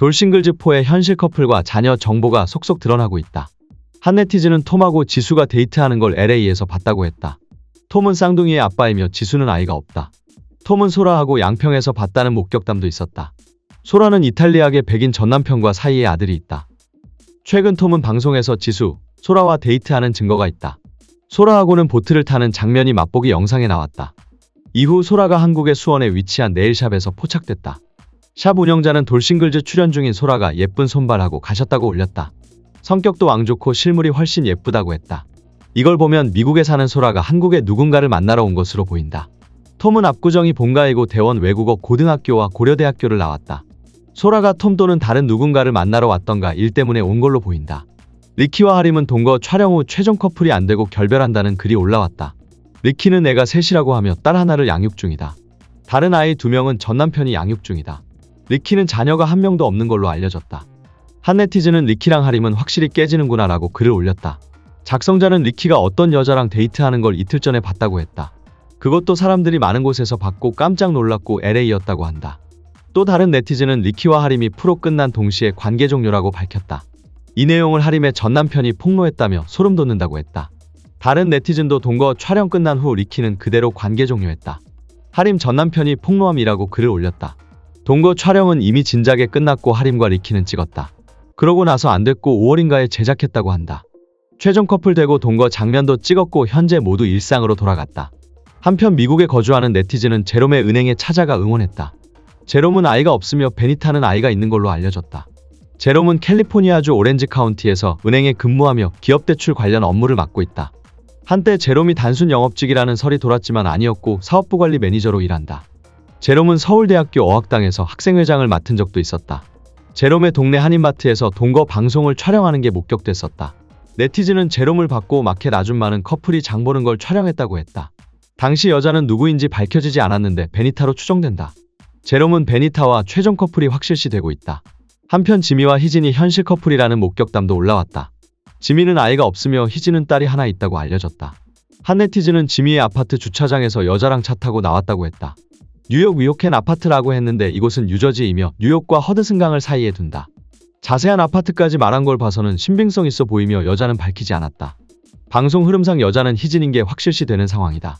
돌싱글즈포의 현실 커플과 자녀 정보가 속속 드러나고 있다. 한 네티즌은 톰하고 지수가 데이트하는 걸 LA에서 봤다고 했다. 톰은 쌍둥이의 아빠이며 지수는 아이가 없다. 톰은 소라하고 양평에서 봤다는 목격담도 있었다. 소라는 이탈리아계 백인 전 남편과 사이에 아들이 있다. 최근 톰은 방송에서 지수, 소라와 데이트하는 증거가 있다. 소라하고는 보트를 타는 장면이 맛보기 영상에 나왔다. 이후 소라가 한국의 수원에 위치한 네일샵에서 포착됐다. 샵 운영자는 돌싱글즈 출연 중인 소라가 예쁜 손발하고 가셨다고 올렸다. 성격도 왕 좋고 실물이 훨씬 예쁘다고 했다. 이걸 보면 미국에 사는 소라가 한국에 누군가를 만나러 온 것으로 보인다. 톰은 압구정이 본가이고 대원 외국어 고등학교와 고려대학교를 나왔다. 소라가 톰 또는 다른 누군가를 만나러 왔던가 일 때문에 온 걸로 보인다. 리키와 하림은 동거 촬영 후 최종 커플이 안 되고 결별한다는 글이 올라왔다. 리키는 애가 셋이라고 하며 딸 하나를 양육 중이다. 다른 아이 두 명은 전 남편이 양육 중이다. 리키는 자녀가 한 명도 없는 걸로 알려졌다. 한 네티즌은 리키랑 하림은 확실히 깨지는구나 라고 글을 올렸다. 작성자는 리키가 어떤 여자랑 데이트하는 걸 이틀 전에 봤다고 했다. 그것도 사람들이 많은 곳에서 봤고 깜짝 놀랐고 LA였다고 한다. 또 다른 네티즌은 리키와 하림이 프로 끝난 동시에 관계 종료라고 밝혔다. 이 내용을 하림의 전 남편이 폭로했다며 소름 돋는다고 했다. 다른 네티즌도 동거 촬영 끝난 후 리키는 그대로 관계 종료했다. 하림 전 남편이 폭로함이라고 글을 올렸다. 동거 촬영은 이미 진작에 끝났고 하림과 리키는 찍었다. 그러고 나서 안 됐고 5월인가에 제작했다고 한다. 최종 커플 되고 동거 장면도 찍었고 현재 모두 일상으로 돌아갔다. 한편 미국에 거주하는 네티즌은 제롬의 은행에 찾아가 응원했다. 제롬은 아이가 없으며 베니타는 아이가 있는 걸로 알려졌다. 제롬은 캘리포니아주 오렌지 카운티에서 은행에 근무하며 기업 대출 관련 업무를 맡고 있다. 한때 제롬이 단순 영업직이라는 설이 돌았지만 아니었고 사업부 관리 매니저로 일한다. 제롬은 서울대학교 어학당에서 학생회장을 맡은 적도 있었다. 제롬의 동네 한인마트에서 동거 방송을 촬영하는 게 목격됐었다. 네티즌은 제롬을 받고 마켓 아줌마는 커플이 장 보는 걸 촬영했다고 했다. 당시 여자는 누구인지 밝혀지지 않았는데 베니타로 추정된다. 제롬은 베니타와 최종 커플이 확실시 되고 있다. 한편 지미와 희진이 현실 커플이라는 목격담도 올라왔다. 지미는 아이가 없으며 희진은 딸이 하나 있다고 알려졌다. 한 네티즌은 지미의 아파트 주차장에서 여자랑 차 타고 나왔다고 했다. 뉴욕 위호켄 아파트라고 했는데 이곳은 뉴저지이며 뉴욕과 허드슨강을 사이에 둔다. 자세한 아파트까지 말한 걸 봐서는 신빙성 있어 보이며 여자는 밝히지 않았다. 방송 흐름상 여자는 희진인 게 확실시 되는 상황이다.